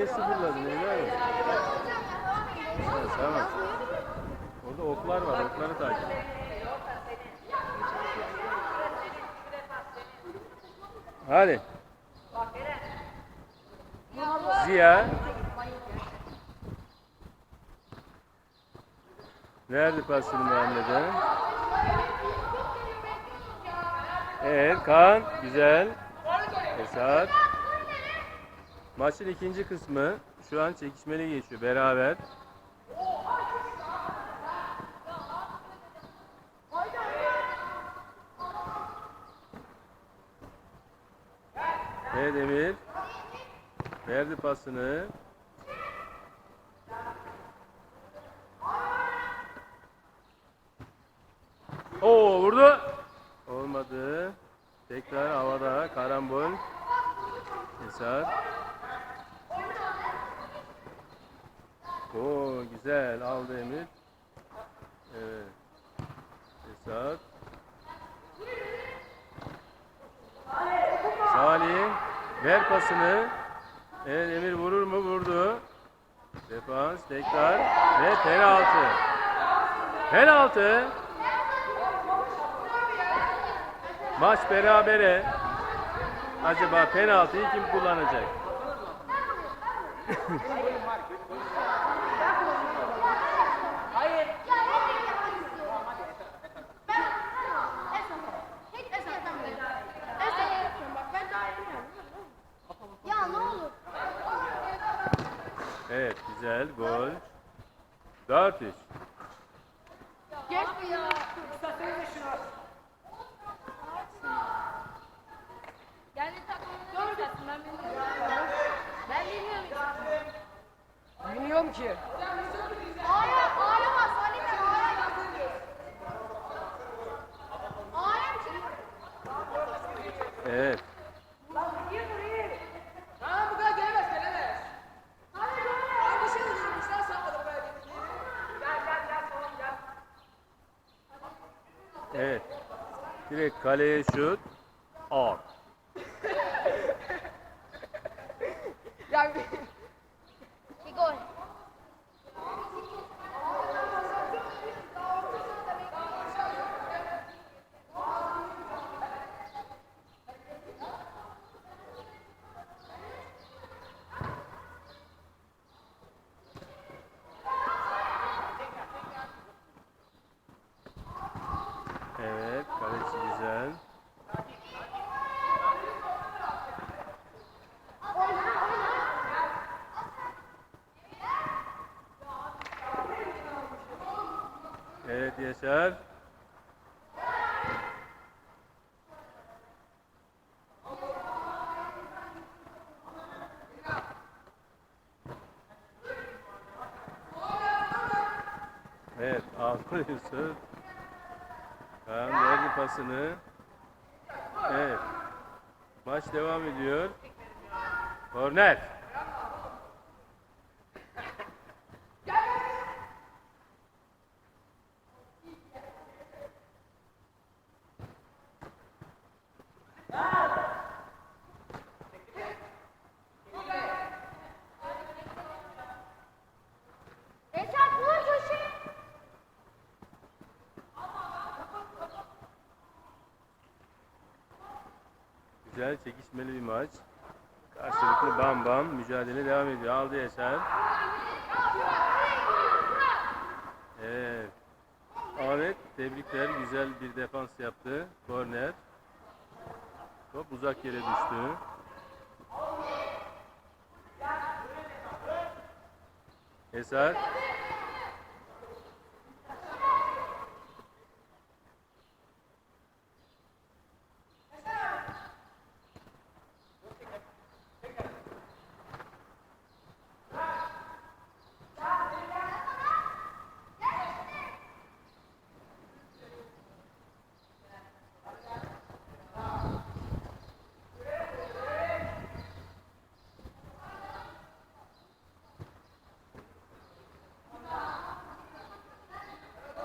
Niye sıfırladın evladım? Evet, tamam. Orada oklar var. Okları takip et. Hadi. Ziya. Verdi pasını Muhammed'e. Evet Kaan güzel. Esat. Maçın ikinci kısmı şu an çekişmeli geçiyor beraber. Evet Emir. Verdi pasını. Oo vurdu. Olmadı. Tekrar havada karambol. Esat. Oo güzel aldı Emir. Evet. Esat. Salih ver pasını. Evet Emir vurur mu? Vurdu. Defans tekrar ve penaltı. Penaltı. Maç berabere. Acaba penaltıyı kim kullanacak? güzel gol. 4-3. Geç bu ya. Kendi takımını istersin ben bilmiyorum. Ben bilmiyorum. Bilmiyorum ki. A'ya, A'ya bas. Ali Bey, A'ya bas. A'ya mı? Evet. Ha bu kadar gelemez gelemez. Abi bir şey dedim kuşlar sakladı buraya bir. Gel gel gel tamam gel. Evet. Direkt kaleye şut. Out. Ya bir... Bir gol. Evet. Kaleci güzel. Yaşar. Evet, Avrupa Yusuf. Kaan verdi pasını. Evet. Maç devam ediyor. Korner. Güzel çekişmeli bir maç. Karşılıklı bam bam mücadele devam ediyor. Aldı Yaşar. Evet. Ahmet tebrikler. Güzel bir defans yaptı. Korner. Top uzak yere düştü. Eser.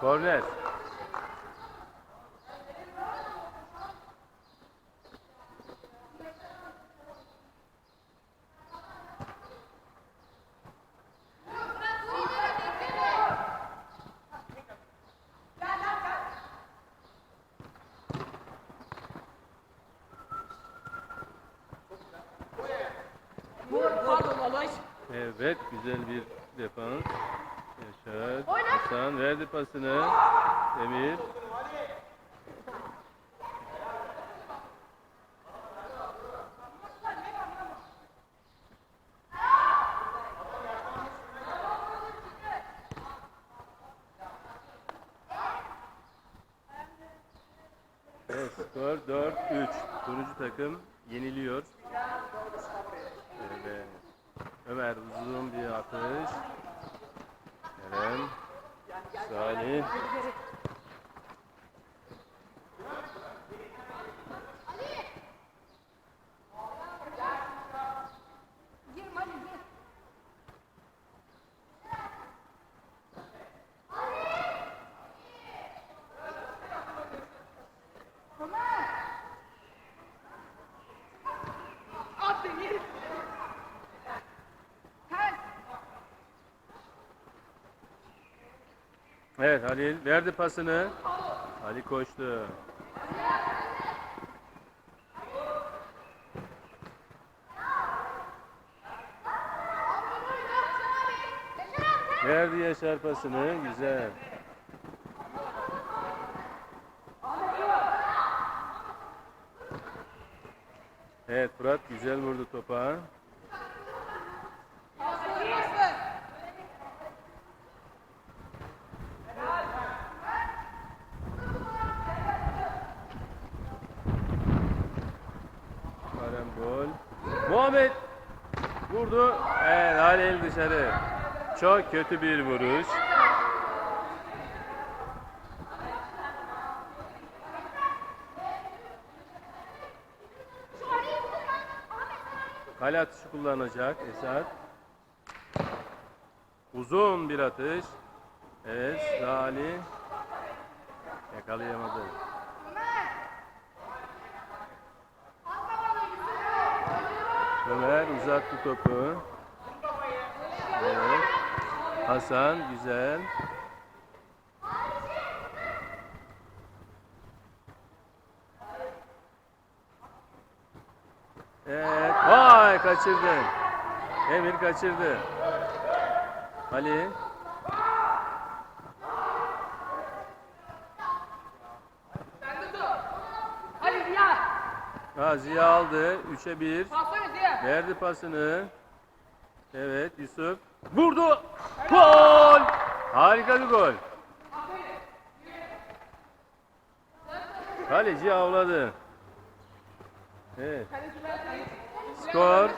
Korner. Evet, güzel bir defans. Yaşar. Hasan verdi pasını. Emir. Evet, skor 4-3. Turuncu takım yeniliyor. Evet. Ömer uzun bir atış. 本人斯爱因 Evet Halil verdi pasını. Ali koştu. Verdi Yaşar pasını. Güzel. Evet Fırat güzel vurdu topa. Karambol. Muhammed vurdu. Evet Halil dışarı. Çok kötü bir vuruş. Kale atışı kullanacak Esat. Uzun bir atış. Evet Salih. Yakalayamadı. Ömer uzattı topu. Evet. Hasan güzel. Evet. Vay kaçırdın. Emir kaçırdı. Ali. Ha, Ziya aldı. 3'e 1. Verdi pasını. Evet Yusuf. Vurdu. Gol. Harika bir gol. Kaleci avladı. Evet. Skor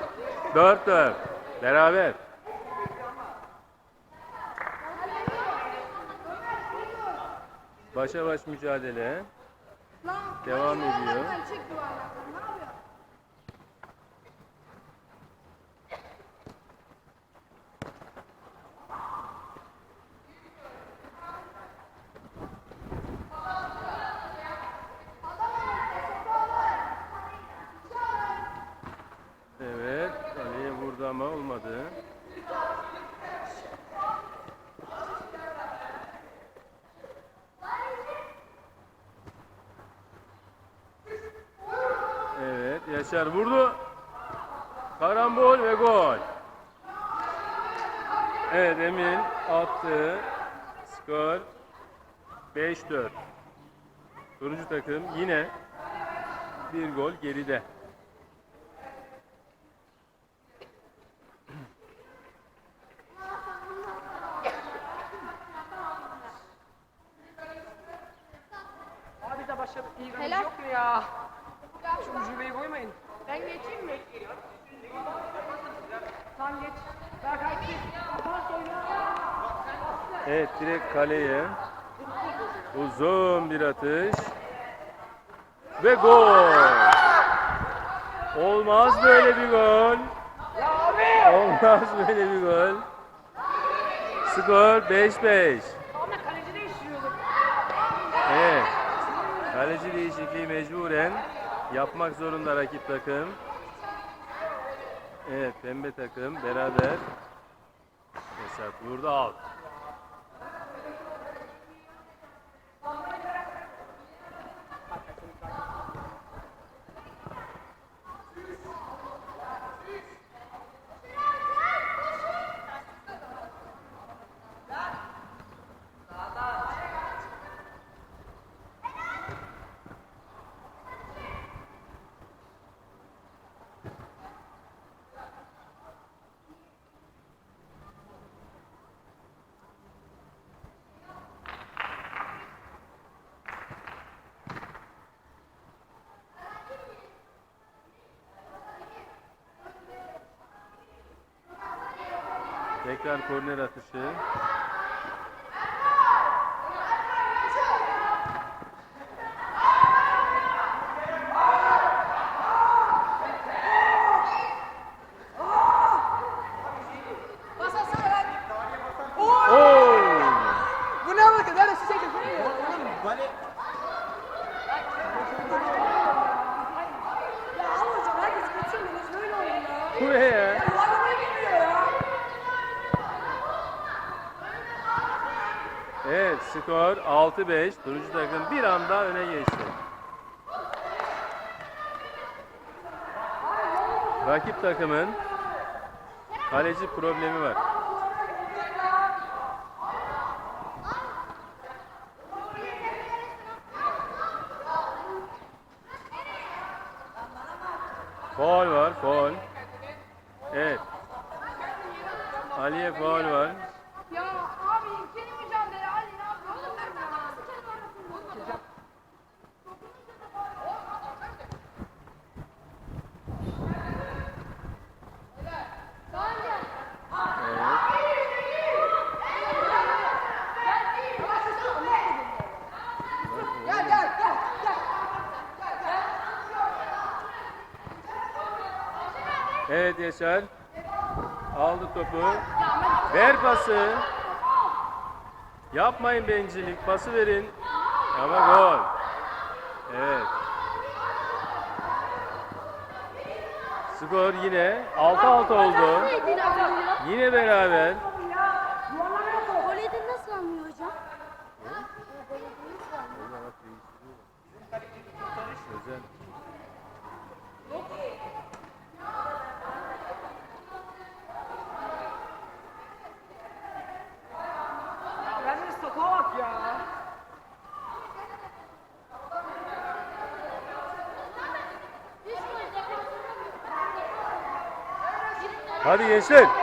4-4. Beraber. Başa baş mücadele. Devam ediyor. Ama olmadı. Evet. Yaşar vurdu. Karambol ve gol. Evet Emin attı. Skor 5-4. Turuncu takım yine bir gol geride. Başladı. İyi gamız Helal. yok mu ya? Şu ucubeyi koymayın. Ben geçeyim mi? Tamam geç. Berkay oyna. Evet direkt kaleye. Uzun bir atış. Ve gol. Olmaz böyle bir gol. Ya abi. Olmaz böyle bir gol. Skor 5-5. Ama kaleci değiştiriyorduk. Evet. Kaleci değişikliği mecburen yapmak zorunda rakip takım. Evet pembe takım beraber. Esat vurdu out. Tekrar korner atışı. Bas atsana lan. Oo! Oo! Bu ne bakın? Nerede şu çekin? Ya al hocam herkes kaçırmıyorsunuz böyle oldu ya. Bu ne ya? Yuvarlamayı bilmiyor ya. Evet skor 6-5. Turuncu takım bir anda öne geçti. Rakip takımın kaleci problemi var. Faul var, faul. Evet. Ali'ye faul var. Ya abi ikili mücadele Ali ne yapıyorsun? Evet. Gel gel gel. gel. Evet Yaşar. Aldı topu. Ver pası. Yapmayın bencillik. Pası verin. Ama gol. Evet. Skor yine 6-6 oldu. Yine beraber. Hadi gençler.